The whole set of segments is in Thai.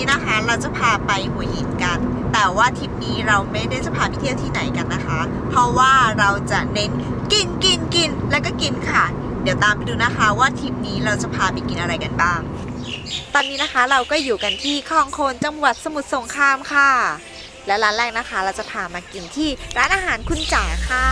นี้นะคะเราจะพาไปหัวหินกัน แต่ว่าทริปนี้เราไม่ได้จะพาไปเที่ยวที่ไหนกันนะคะ เพราะว่าเราจะเน้นกินกินกินแล้วก็กินค่ะ เดี๋ยวตามไปดูนะคะว่าทริปนี้เราจะพาไปกินอะไรกันบ้าง ตอนนี้นะคะเราก็อยู่กันที่คลองโคนจังหวัดสมุทรสงครามค่ะ และร้านแรกนะคะ เราจะพามากินที่ร้านอาหารคุณจ๋าค่ะ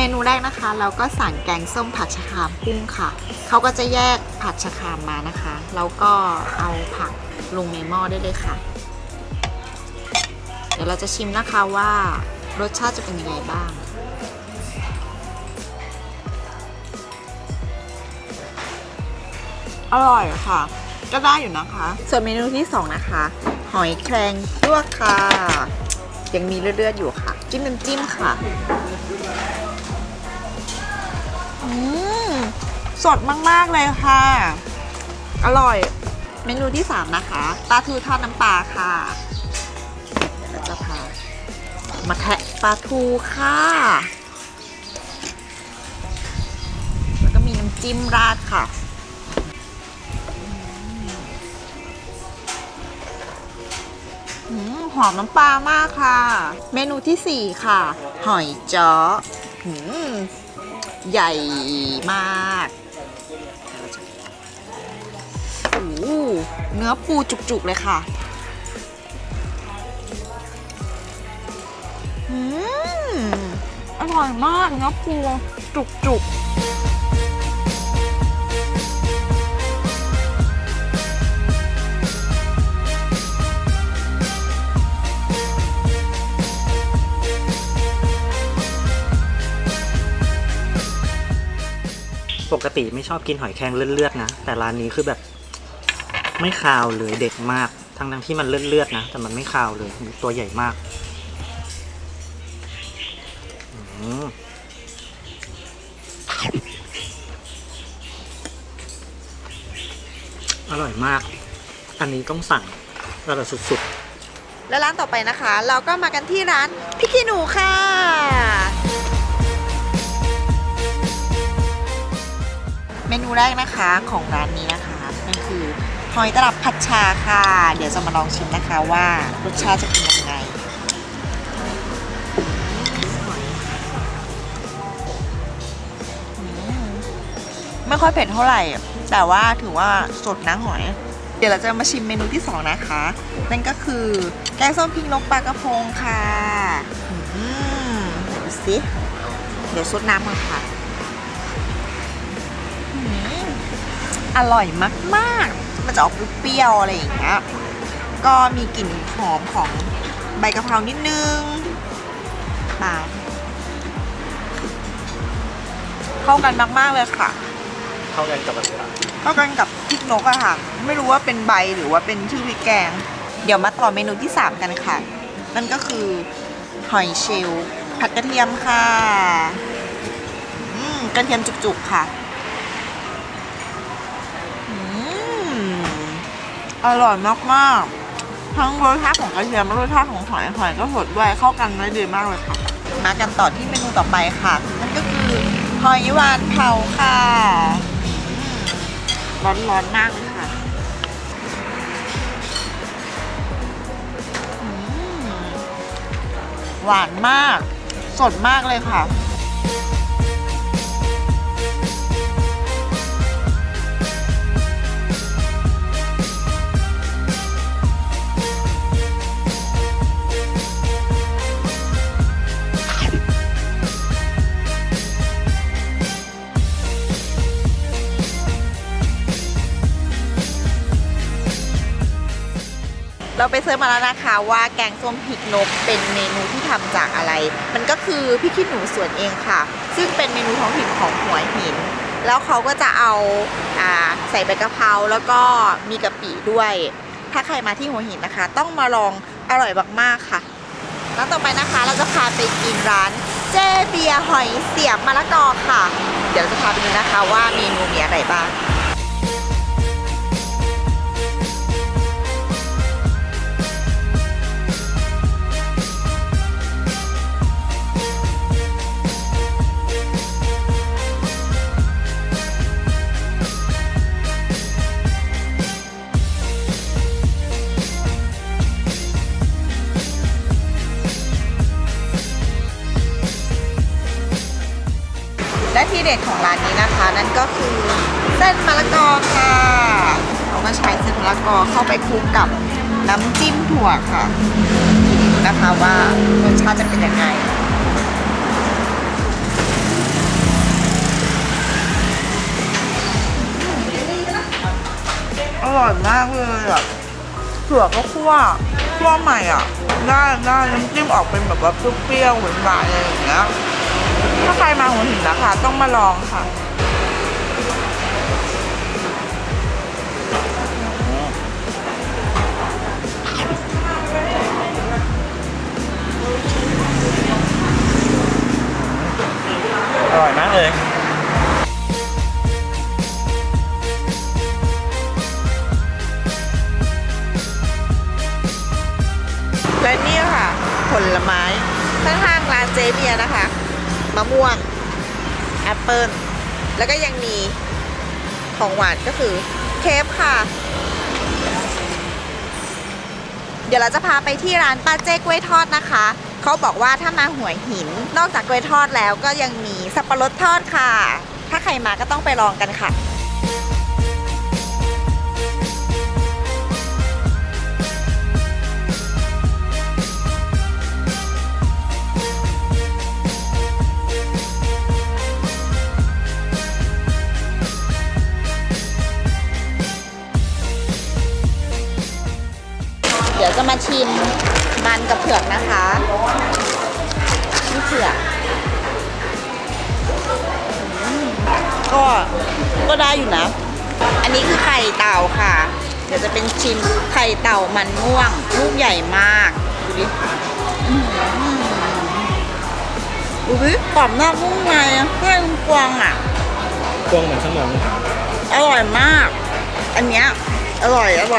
มนูแรกนะคะ เราก็สั่งแกงส้มผัดชะครามกุ้งค่ะ เขาก็จะแยกผัดชะครามมานะคะ แล้วก็เอาผักลงในหม้อได้เลยค่ะ เดี๋ยวเราจะชิมนะคะว่ารสชาติจะเป็นยังไงบ้าง อร่อยค่ะ ก็ได้อยู่นะคะ ส่วนเมนูที่ 2 นะคะ หอยแครงลวกค่ะ ยังมีเลือดๆอยู่ค่ะ จิ้มน้ำจิ้มค่ะ สดมาก ๆ เลยค่ะ อร่อย เมนูที่ 3 นะคะปลาทูทอดน้ำปลาค่ะเดี๋ยวเราจะพามาแทะปลาทูค่ะ แล้วก็มีน้ำจิ้มราดค่ะหอมน้ำปลามากค่ะ เมนูที่ 4 ค่ะ หอยจ้อใหญ่มาก เนื้อปูจุกๆเลยค่ะอืมอร่อยมากเนื้อปูจุกๆปกติไม่ชอบกินหอยแครงเลือดๆนะ แต่ร้านนี้คือแบบ ไม่คาวเลยเด็ดมาก ทั้งทั้งที่มันเลือดๆนะ แต่มันไม่คาวเลย ตัวใหญ่มากอร่อยมาก อันนี้ต้องสั่งอร่อยสุดๆ และร้านต่อไปนะคะ เราก็มากันที่ร้านพี่ขี้หนูค่ะเมนูแรกนะคะของร้านนี้นะคะนั่นคือ หอยตลับผัดชาค่ะ เดี๋ยวจะมาลองชิมนะคะว่ารสชาติจะเป็นยังไงไม่ค่อยเผ็ดเท่าไหร่ แต่ว่าถือว่าสดนะหอย เดี๋ยวเราจะมาชิมเมนูที่ 2 นะคะ นั่นก็คือแกงส้มพริกนกปลากระพงค่ะอืมเดี๋ยวดูสิ เดี๋ยวซดน้ำก่อนค่ะออร่อยมาก ๆ มันจะออกเปรี้ยวๆอะไรอย่างเงี้ย ก็มีกลิ่นหอมของใบกะเพรานิดนึงปาเข้ากันมากๆเลยค่ะๆเข้ากันกับอะไรล่ะเข้ากันกับพริกนกอะค่ะ ไม่รู้ว่าเป็นใบหรือว่าเป็นชื่อพริกแกง เดี๋ยวมาต่อเมนูที่ 3 กันค่ะ นั่นก็คือหอยเชลล์ผัดกระเทียมค่ะ อืมกระเทียมจุกๆค่ะ อร่อยมากๆ ทั้งรสชาติของกระเทียมและรสชาติของหอยหอยก็สดด้วยเข้ากันได้ดีมากเลยค่ะ มากันต่อที่เมนูต่อไปค่ะ นั่นก็คือหอยหวานเผาค่ะร้อนร้อนๆมากเลยค่ะอืมหวานมาก สดมากเลยค่ะ ไปเซิร์ชมาแล้วนะคะ ว่าแกงส้มพริกนกเป็นเมนูที่ทำจากอะไร มันก็คือพริกขี้หนูสวนเองค่ะ ซึ่งเป็นเมนูท้องถิ่นของหัวหิน แล้วเขาก็จะเอาอาใส่ใบกะเพราแล้วก็มีกะปิด้วย ถ้าใครมาที่หัวหินนะคะ ต้องมาลองอร่อยมากๆค่ะแล้วต่อไปนะคะเราจะพาไปกินร้านเจเบียหอยเสียบมะละกอค่ะ เดี๋ยวเราจะพาไปดูนะคะว่าเมนูมีอะไรบ้าง เส้นมะละกอค่ะเราก็ใช้เส้นมะละกอเข้าไปคลุกกับน้ำจิ้มถั่วค่ะนะคะว่ารสชาติจะเป็นยังไงอร่อยมากเลยอะถั่วก็คั่วคั่วใหม่อะได้ได้น้ำจิ้มออกเป็นแบบว่าเปรี้ยวๆหวานๆอะไรอย่างเงี้ยถ้าใครมาหัวหินนะคะ ต้องมาลองค่ะ อร่อยมากเลยและนี่ค่ะ ผลไม้ข้างๆร้านเจเบียนะคะ มะม่วง แอปเปิลแล้วก็ยังมีของหวานก็คือเคฟค่ะ เดี๋ยวเราจะพาไปที่ร้านป้าเจ้กล้วยทอดนะคะ เขาบอกว่าถ้ามาหัวหิน นอกจากกล้วยทอดแล้วก็ยังมีสับปะรดทอดค่ะ ถ้าใครมาก็ต้องไปลองกันค่ะ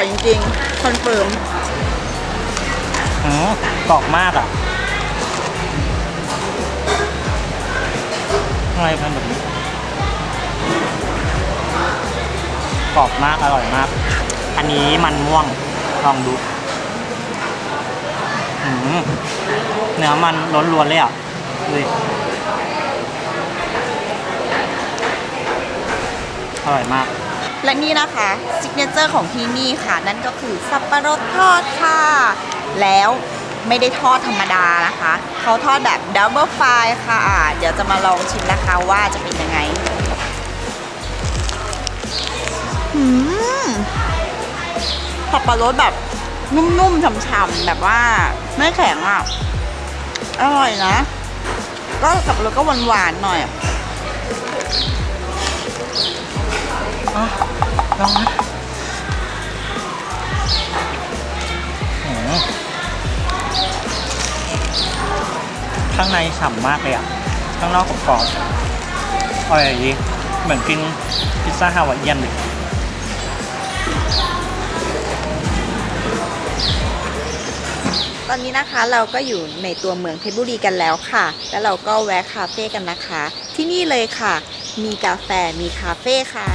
อยอร่อยจริงๆคอนเฟิร์มอ๋อกรอบมากอะอะไรพันแบบนี้กรอบมากอร่อยมาก อันนี้มันม่วงลองดูอืมเนื้อมันล้วนๆเลยอะดูดิอร่อยมาก และนี่นะคะซิกเนเจอร์ของที่นี่ค่ะ นั่นก็คือสับปะรดทอดค่ะ แล้วไม่ได้ทอดธรรมดานะคะ เขาทอดแบบดับเบิลไฟค่ะ เดี๋ยวจะมาลองชิมนะคะว่าจะเป็นยังไงหืมสับปะรดแบบนุ่มๆฉ่ำๆแบบว่าไม่แข็งอะ อร่อยนะ ก็สับปะรดก็หวานๆหน่อย ฉ่ำมากเลยอะ ข้างนอกกรอบๆอร่อยดีเหมือนกินพิซซ่าฮาวายเอียนเลยตอนนี้นะคะเราก็อยู่ในตัวเมืองเพชรบุรีกันแล้วค่ะ แล้วเราก็แวะคาเฟ่กันนะคะ ที่นี่เลยค่ะ มีกาแฟมีคาเฟ่ค่ะ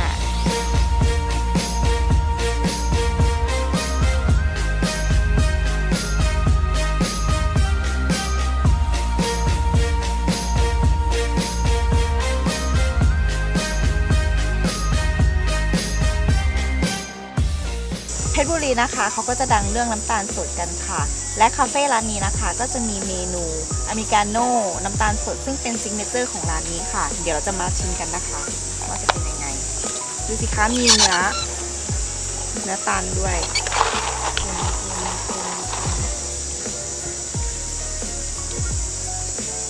รีนะคะเขาก็จะดังเรื่องน้ำตาลสดกันค่ะ และคาเฟ่ร้านนี้นะคะ ก็จะมีเมนูอเมริกาโน่น้ำตาลสดซึ่งเป็นซิกเนเจอร์ของร้านนี้ค่ะ เดี๋ยวเราจะมาชิมกันนะคะว่าจะเป็นยังไง ดูสิคะมีเนื้อเนื้อตาลด้วย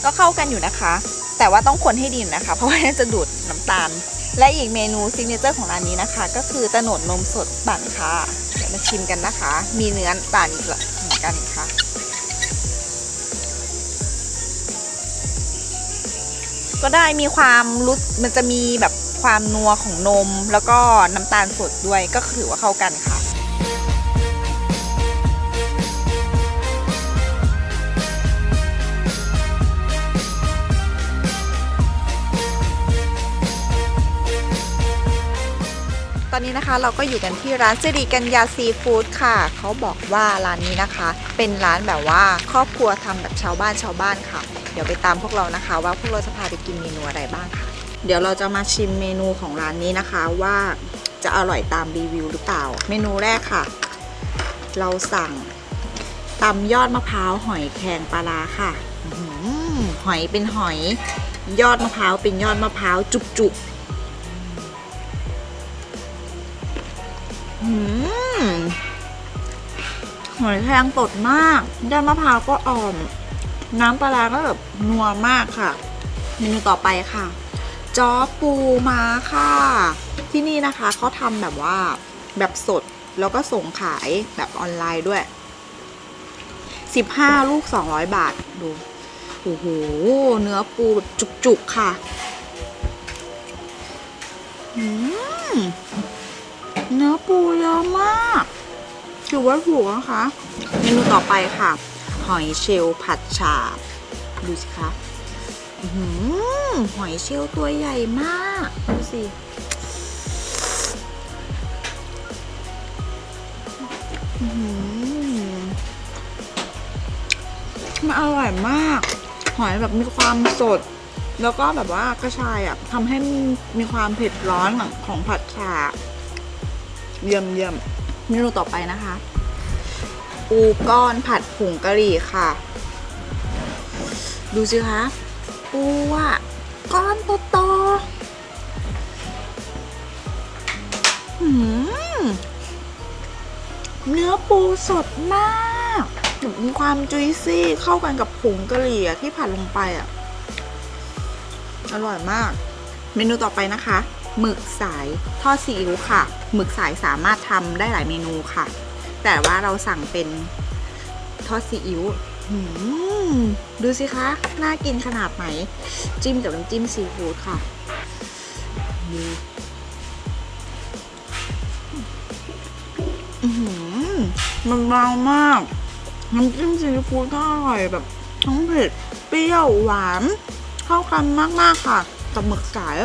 ก็เข้ากันอยู่นะคะ แต่ว่าต้องคนให้ดีนะคะ เพราะว่าจะดูดน้ำตาล และอีกเมนูซิกเนเจอร์ของร้านนี้นะคะ ก็คือตะโหนดนมสดปั่นค่ะ ดี๋ยวมาชิมกันนะคะ มีเนื้อปั่นอีกละเหมือนกันค่ะ ก็ได้มีความรู้มันจะมีแบบความนัวของนม แล้วก็น้ำตาลสดด้วยก็ถือว่าเข้ากันค่ะ อนนี้นะคะเราก็อยู่กันที่ร้านสิริกัญญาซีฟู้ดค่ะ เขาบอกว่าร้านนี้นะคะ เป็นร้านแบบว่าครอบครัวทำแบบชาวบ้านชาวบ้านค่ะ เดี๋ยวไปตามพวกเรานะคะ ว่าพวกเราจะพาไปกินเมนูอะไรบ้างค่ะ เดี๋ยวเราจะมาชิมเมนูของร้านนี้นะคะว่าจะอร่อยตามรีวิวหรือเปล่า เมนูแรกค่ะ เราสั่งตำยอดมะพร้าวหอยแครงปลาร้าค่ะหอหอยเป็นหอย ยอดมะพร้าวเป็นยอดมะพร้าวจุกๆ หอยแครงสดมากยอดมะพร้าวก็อ่อน น้ำปลาก็แบบนัวมากค่ะ เมนูต่อไปค่ะจอปูมาค่ะ ที่นี่นะคะเขาทำแบบว่าแบบสดแล้วก็ส่งขายแบบออนไลน์ด้วย 15 ลูก 200 บาท ดู โอ้โห เนื้อปูแบบจุกๆ ค่ะ อืม เนื้อปูเยอะมากถือว่าถูกนะคะ เมนูต่อไปค่ะ หอยเชลผัดฉาบ ดูสิคะอื้อหือหอยเชลตัวใหญ่มาก ดูสิอือหือมันอร่อยมาก หอยแบบมีความสด แล้วก็แบบว่ากระชายอะทำให้มีความเผ็ดร้อนของผัดฉาบ เยี่ยมเยี่ยมเมนูต่อไปนะคะ ปูก้อนผัดผงกะหรี่ค่ะ ดูสิคะ ปูอะ ก้อนโตๆหืมเนื้อปูสดมากมีความจุยซี่เข้ากันกับผงกะหรี่ที่ผัดลงไปอะ อร่อยมาก เมนูต่อไปนะคะ หมึกสายทอดซีอิ๊วค่ะ หมึกสายสามารถทำได้หลายเมนูค่ะ แต่ว่าเราสั่งเป็นทอดซีอิ๊วดูสิคะ น่ากินขนาดไหน จิ้มกับน้ำจิ้มซีฟู้ดค่ะมันเบามาก น้ำจิ้มซีฟู้ดก็อร่อยแบบ ทั้งเผ็ด เปรี้ยว หวาน เข้ากันมาก ๆ ค่ะ กับหมึกสาย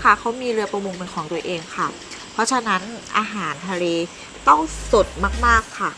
นะคะเขามีเรือประมงเป็นของตัวเองค่ะ เพราะฉะนั้นอาหารทะเลต้องสดมากๆค่ะ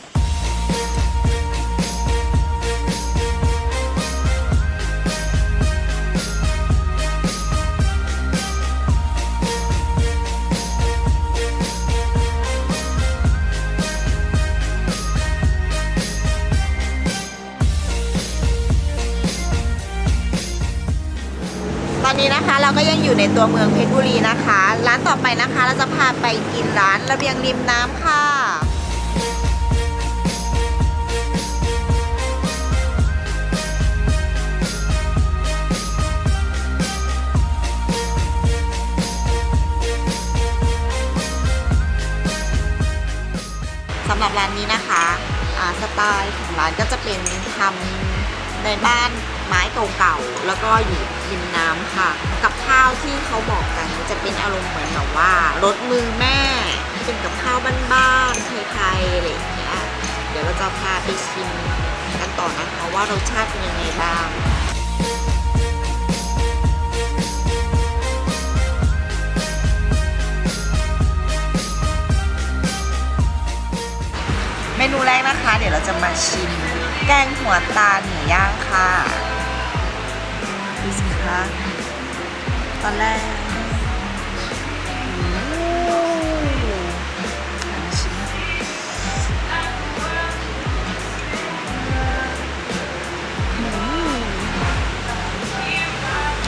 ก็ยังอยู่ในตัวเมืองเพชรบุรีนะคะ ร้านต่อไปนะคะ เราจะพาไปกินร้านระเบียงริมน้ำค่ะสำหรับร้านนี้นะคะสไตล์ของร้านก็จะเป็นทำในบ้านไม้เก่าๆ แล้วก็อยู่ริมน้ำค่ะ กับข้าวที่เขาบอกกันจะเป็นอารมณ์เหมือนแบบว่ารสมือแม่เป็นกับข้าวบ้านๆไทยๆอะไรอย่างเงี้ยเดี๋ยวเราจะพาไปชิมกันต่อนะคะว่ารสชาติเป็นยังไงบ้างเมนูแรกนะคะ เดี๋ยวเราจะมาชิม แกงหัวตาลหมูย่างค่ะดูสิคะ ตอนแรก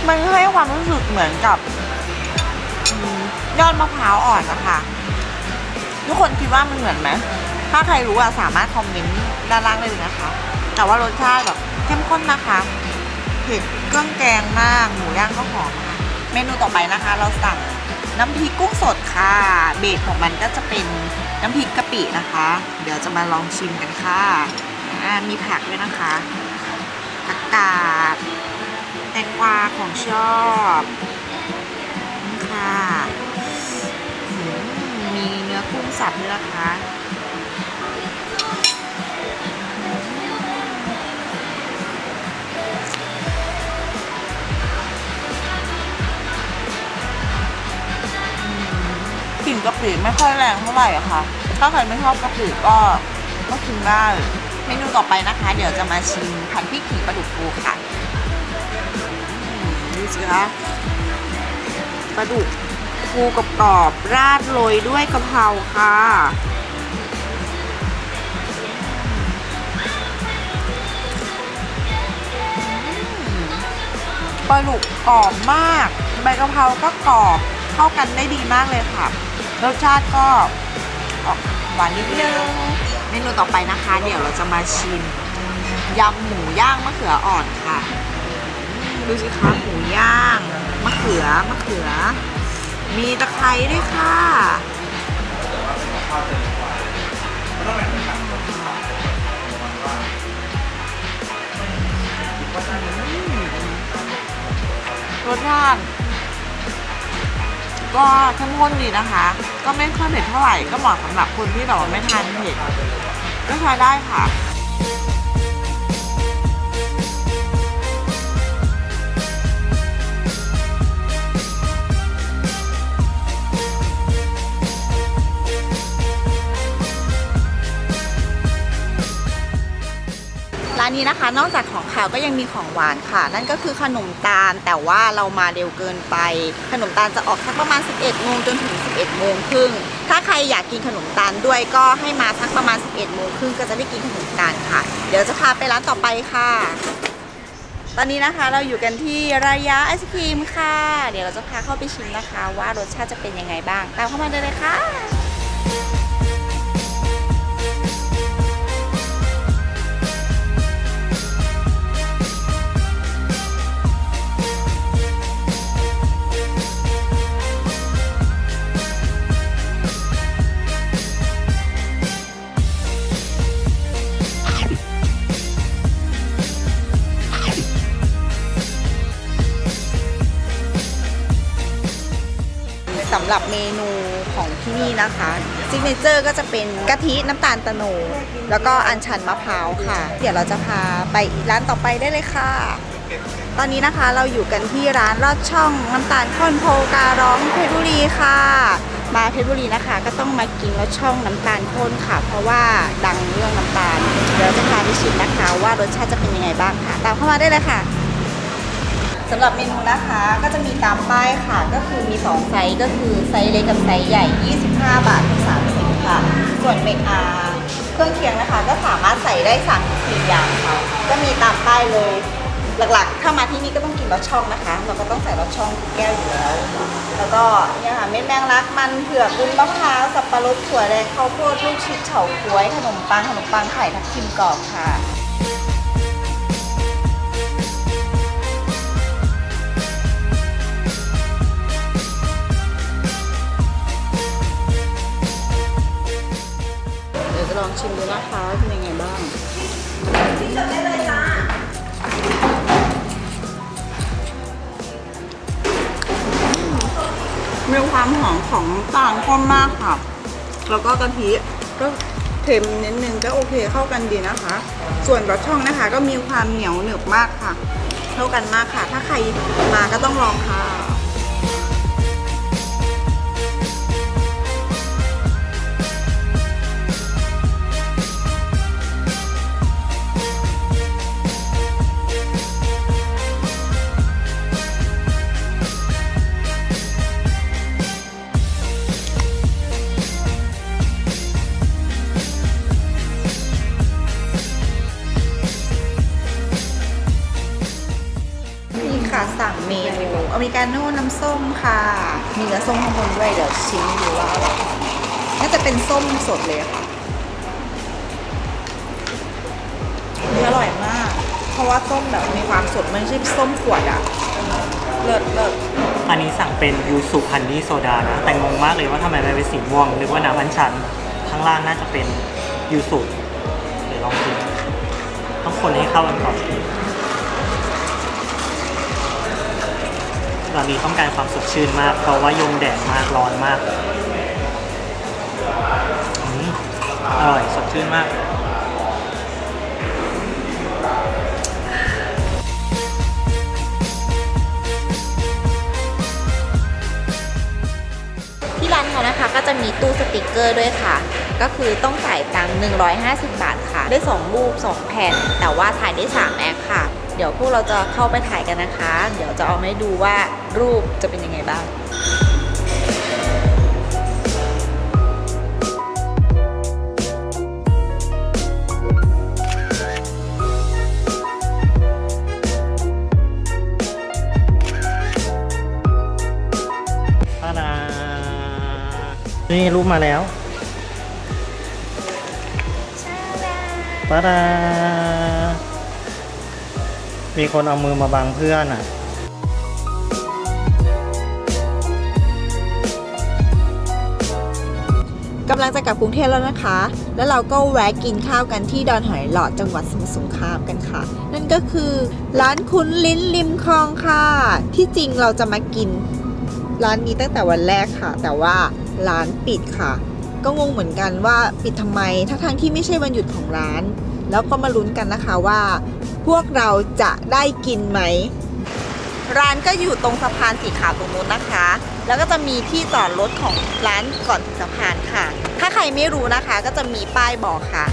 มันให้ความรู้สึกเหมือนกับยอดมะพร้าวอ่อนนะคะทุกคนคิดว่ามันเหมือนไหมถ้าใครรู้อะสามารถคอมเมนต์ด้านล่างได้เลยนะคะ แต่ว่ารสชาติแบบเข้มข้นนะคะเผ็ดเครื่องแกงมาก หมูย่างก็หอม เมนูต่อไปนะคะ เราสั่งน้ำพริกกุ้งสดค่ะ เบสของมันก็จะเป็นน้ำพริกกะปินะคะ เดี๋ยวจะมาลองชิมกันค่ะมีผักด้วยนะคะผักกาดแตงกวาของชอบค่ะ มีเนื้อกุ้งสับด้วยนะคะ กะปิไม่ค่อยแรงเท่าไหร่อะค่ะ ถ้าใครไม่ชอบกะปิก็ก็กินได้เมนูต่อไปนะคะ เดี๋ยวจะมาชิมผัดพริกขิงปลาดุกฟูค่ะดูสิคะปลาดุกฟูกับกรอบราดโรยด้วยกะเพราค่ะปลาดุกกรอบมาก ใบกะเพราก็กรอบเข้ากันได้ดีมากเลยค่ะ รสชาติก็ออกหวานนิดนึง เมนูต่อไปนะคะ เดี๋ยวเราจะมาชิมยำหมูย่างมะเขืออ่อนค่ะ ดูสิคะหมูย่างมะเขือมะเขือ มีตะไคร้ด้วยค่ะรสชาติ ก็เข้มข้นดีนะคะ ก็ไม่ค่อยเผ็ดเท่าไหร่ก็เหมาะสำหรับคนที่แบบว่าไม่ทานเผ็ดก็ทานได้ค่ะ ร้านนี้นะคะ นอกจากของขาวก็ยังมีของหวานค่ะ นั่นก็คือขนมตาล แต่ว่าเรามาเร็วเกินไป ขนมตาลจะออกสักประมาณ 11โมงจนถึง 11โมงครึ่ง ถ้าใครอยากกินขนมตาลด้วยก็ให้มาสักประมาณ 11โมงครึ่งก็จะได้กินขนมตาลค่ะ เดี๋ยวจะพาไปร้านต่อไปค่ะ ตอนนี้นะคะเราอยู่กันที่รายะไอศครีมค่ะ เดี๋ยวเราจะพาเข้าไปชิมนะคะ ว่ารสชาติจะเป็นยังไงบ้าง ตามเข้ามาได้เลยค่ะ หรับเมนูของที่นี่นะคะซิกเนเจอร์ก็จะเป็นกะทิน้ำตาลตะโนแล้วก็อัญชันมะพร้าวค่ะ เดี๋ยวเราจะพาไปร้านต่อไปได้เลยค่ะ ตอนนี้นะคะเราอยู่กันที่ร้านลอดช่องน้ำตาลข้นโพการ้องเพชรบุรีค่ะ มาเพชรบุรีนะคะ ก็ต้องมากินลอดช่องน้ำตาลข้นค่ะ เพราะว่าดังเรื่องน้ำตาล เดี๋ยวจะพาไปชิมนะคะว่ารสชาติจะเป็นยังไงบ้างค่ะ ตามเข้ามาได้เลยค่ะำหรับเมนูนะคะก็จะมีตามป้ายค่ะ ก็คือมี 2 ไซส์ก็คือไซส์เล็กกับไซส์ใหญ่ 25 บาทถึง30 ค่ะ ส่วนเมกอาเครื่องเคียงนะคะ ก็สามารถใส่ได้3 4อย่างค่ะก็มีตามป้ายเลยหลักๆ ถ้ามาที่นี่ก็ต้องกินรสช่องนะคะ เราก็ต้องใส่รสช่องทุกแก้วอยู่แล้ว แล้วก็เนี่ยค่ะเม็ดแมงลักมันเผือกวุ้นมะพร้าวสับปะรดถั่วแดงข้าวโพดลูกชิดเฉาก๊วยขนมปังขนมปังไข่ทับทิมกรอบค่ะ นะคะว่าเป็นยังไงบ้างมีความหอมของตาลข้นมากค่ะ แล้วก็กะทิก็เค็มนิดนึงก็โอเคเข้ากันดีนะคะ ส่วนรสช่องนะคะ ก็มีความเหนียวหนึบมากค่ะ เข้ากันมากค่ะ ถ้าใครมาก็ต้องลองค่ะ ริกาโน่น้ำส้มค่ะ มีเนื้อส้มข้างบนด้วยเดี๋ยวชิมให้ดูว่าอร่อยน่าจะเป็นส้มสดเลยค่ะนี่อร่อยมาก เพราะว่าส้มแบบมีความสดมันไม่ใช่ส้มขวดอะเลิศเลิศอันนี้สั่งเป็นยูสุฮันนี่โซดานะ แต่งงมากเลยว่าทำไมมันเป็นสีม่วงนึกว่าน้ำอัญชัน ข้างล่างน่าจะเป็นยูสุเดี๋ยวลองชิมต้องคนให้เข้ากันก่อน ตอนนี้ต้องการความสดชื่นมาก เพราะว่ายมแดดมากร้อนมากอร่อยสดชื่นมากที่ร้านเขานะคะก็จะมีตู้สติกเกอร์ด้วยค่ะ ก็คือต้องจ่ายตังค์150 บาทค่ะ ได้ 2 รูป 2 แผ่น แต่ว่าถ่ายได้ 3 แอคค่ะ เดี๋ยวพวกเราจะเข้าไปถ่ายกันนะคะ เดี๋ยวจะเอามาให้ดูว่า รูปจะเป็นยังไงบ้างตาดานี่รูปมาแล้วตาดามีคนเอามือมาบังเพื่อนอะ กำลังจะกลับกรุงเทพแล้วนะคะ แล้วเราก็แวะกินข้าวกันที่ดอนหอยหลอดจังหวัดสมุทรสงครามกันค่ะ นั่นก็คือร้านคุ้นลิ้นริมคลองค่ะ ที่จริงเราจะมากิน ร้านนี้ตั้งแต่วันแรกค่ะ แต่ว่าร้านปิดค่ะ ก็งงเหมือนกันว่าปิดทำไมทั้งทางที่ไม่ใช่วันหยุดของร้าน แล้วก็มาลุ้นกันนะคะว่า พวกเราจะได้กินไหม ร้านก็อยู่ตรงสะพานสีขาวตรงนู้นนะคะ แล้วก็จะมีที่จอดรถของร้านก่อนสะพานค่ะ ถ้าใครไม่รู้นะคะก็จะมีป้ายบอกค่ะ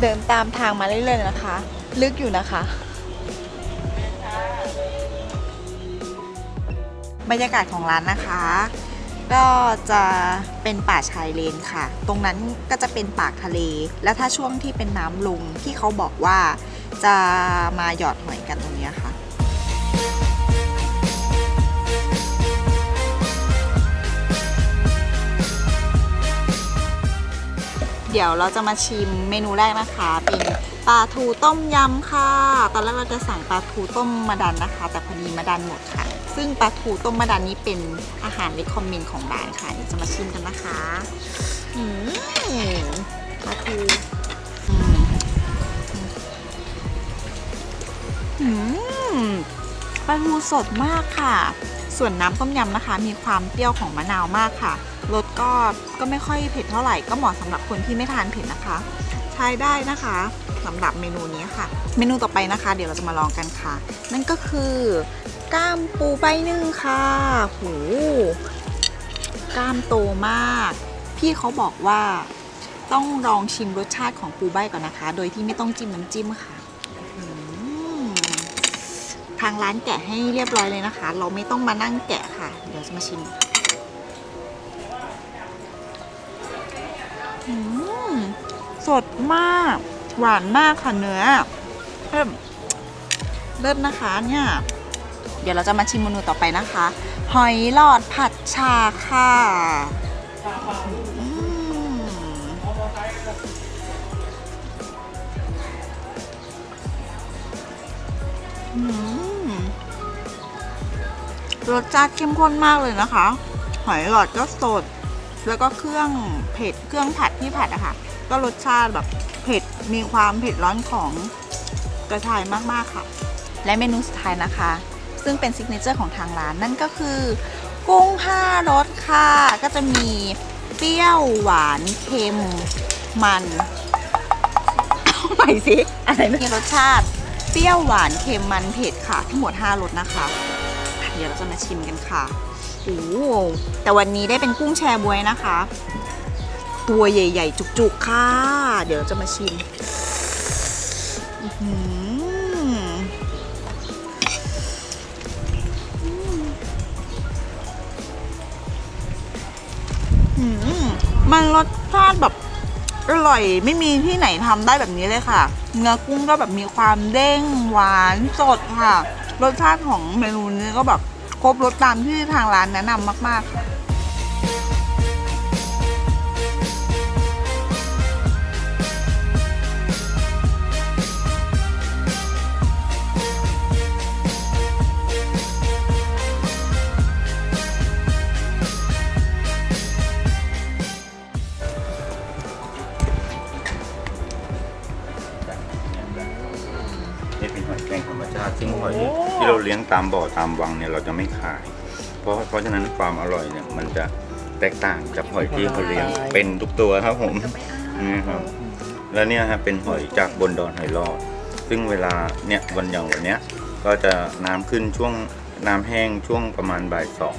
เดินตามทางมาเรื่อยๆนะคะ ลึกอยู่นะคะ บรรยากาศของร้านนะคะ ก็จะเป็นป่าชายเลนค่ะ ตรงนั้นก็จะเป็นปากทะเล แล้วถ้าช่วงที่เป็นน้ำลงที่เขาบอกว่าจะมาหยอดหอยกันตรงนี้ค่ะเดี๋ยวเราจะมาชิมเมนูแรกนะคะ เป็นปลาทูต้มยำค่ะ ตอนแรกเราจะสั่งปลาทูต้มมะดันนะคะ แต่พอดีมะดันหมดค่ะ ซึ่งปลาทูต้มมะดันนี้เป็นอาหารเลคคอมเมนของร้านค่ะเดี๋ยวจะมาชิมกันนะคะอืมปลาทูอืมปลาทูสดมากค่ะ ส่วนน้ำต้มยำนะคะ มีความเปรี้ยวของมะนาวมากค่ะรสก็ก็ไม่ค่อยเผ็ดเท่าไหร่ก็เหมาะสำหรับคนที่ไม่ทานเผ็ดนะคะ ใช้ได้นะคะสำหรับเมนูนี้ค่ะ เมนูต่อไปนะคะ เดี๋ยวเราจะมาลองกันค่ะ นั่นก็คือ กล้ามปูใบหนึ่งค่ะหูกล้ามโตมาก พี่เขาบอกว่าต้องลองชิมรสชาติของปูใบก่อนนะคะ โดยที่ไม่ต้องจิ้มน้ำจิ้มค่ะ ทางร้านแกะให้เรียบร้อยเลยนะคะ เราไม่ต้องมานั่งแกะค่ะ เดี๋ยวจะมาชิมสดมาก หวานมากค่ะเนื้อเอิ่มเลิศนะคะเนี่ย เดี๋ยวเราจะมาชิมเมนูต่อไปนะคะ หอยหลอดผัดชาค่ะรสชาติเข้มข้นมากเลยนะคะ หอยหลอดก็สด แล้วก็เครื่องเผ็ดเครื่องผัดที่ผัดอะค่ะ ก็รสชาติแบบเผ็ดมีความเผ็ดร้อนของกระชายมาก ๆ ค่ะ และเมนูสุดท้ายนะคะ ซึ่งเป็นซิกเนเจอร์ของทางร้านนั่นก็คือ กุ้งห้ารสค่ะ ก็จะมีเปรี้ยวหวานเค็มมันเอาใหม่สิอะไรนะมีรสชาติ เปรี้ยวหวานเค็มมันเผ็ดค่ะ ทั้งหมด 5รสนะคะ เดี๋ยวเราจะมาชิมกันค่ะโอ้โหแต่วันนี้ได้เป็นกุ้งแชบวยนะคะ ตัวใหญ่ ๆ จุก ๆ ค่ะ เดี๋ยวเราจะมาชิม อื้อหือ มันรสชาติแบบอร่อยไม่มีที่ไหนทำได้แบบนี้เลยค่ะ เนื้อกุ้งก็แบบมีความเด้งหวานสดค่ะ รสชาติของเมนูนี้ก็แบบครบรสตามที่ทางร้านแนะนำมากๆค่ะ เป็นหอยแครงธรรมชาติซึ่งหอยที่เราเลี้ยงตามบ่อตามวังเนี่ยเราจะไม่ขาย เพราะเพราะฉะนั้นความอร่อยเนี่ยมันจะแตกต่างจากหอยที่เขาเลี้ยงเป็นทุกตัวครับผมนี่ครับแล้วเนี่ยฮะเป็นหอยจากบนดอนหอยรอด ซึ่งเวลาเนี่ยวันอย่างวันเนี้ยก็จะน้ำขึ้นช่วงน้ำแห้งช่วงประมาณบ่ายสอง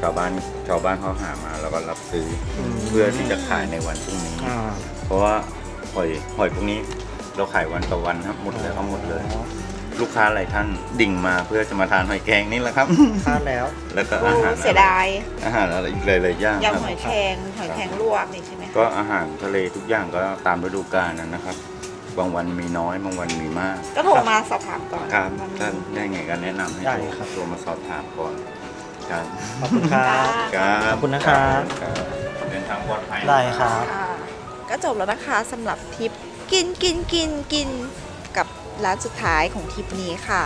ชาวบ้านชาวบ้านเขาหามาแล้วก็รับซื้ออมเพื่อที่จะขายในวันพรุ่งนี้อ่าเพราะว่าหอยหอยพวกนี้ เราขายวันต่อวันครับหมดเลยเอาหมดเลย ลูกค้าหลายท่านดิ่งมาเพื่อจะมาทานหอยแครงนี่แหละครับพลาดแล้ว แล้วก็โอ้อาหารเสียดายอาหารอะไรอีกหลายๆอย่างยำครับหอยแครงหอยแครงลวกนี่ใช่ไหมคะ ก็อาหารทะเลทุกอย่างก็ตามฤดูกาลนะนะครับ บางวันมีน้อย บางวันมีมาก ก็โทรมาสอบถามก่อนครับว่ามีท่านได้ไงก็แนะนำให้ได้โทรครับ โทรมาสอบถามก่อนครับขอบคุณครับครับขอบคุณนะครับ ครับเดินทางปลอดภัยได้ครับค่ะก็จบแล้วนะคะสำหรับทริป กินกินกินกินกับร้านสุดท้ายของทริปนี้ค่ะ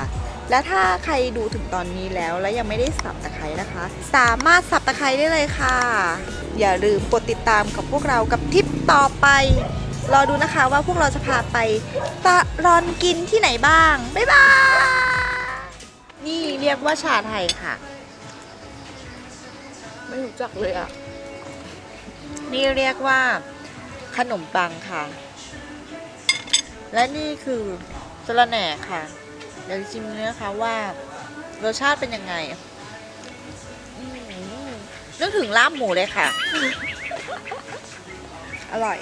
และถ้าใครดูถึงตอนนี้แล้วและยังไม่ได้สับตะไคร้นะคะ สามารถสับตะไคร้ได้เลยค่ะ อย่าลืมกดติดตามกับพวกเรากับทริปต่อไป รอดูนะคะว่าพวกเราจะพาไปตะรอนกินที่ไหนบ้าง บ๊ายบาย นี่เรียกว่าชาไทยค่ะ ไม่รู้จักเลยอะ นี่เรียกว่าขนมปังค่ะ และนี่คือสละแหน่ค่ะ เดี๋ยวชิมเนื้อค่ะว่ารสชาติเป็นยังไงนึกถึงลาบหมูเลยค่ะ อร่อย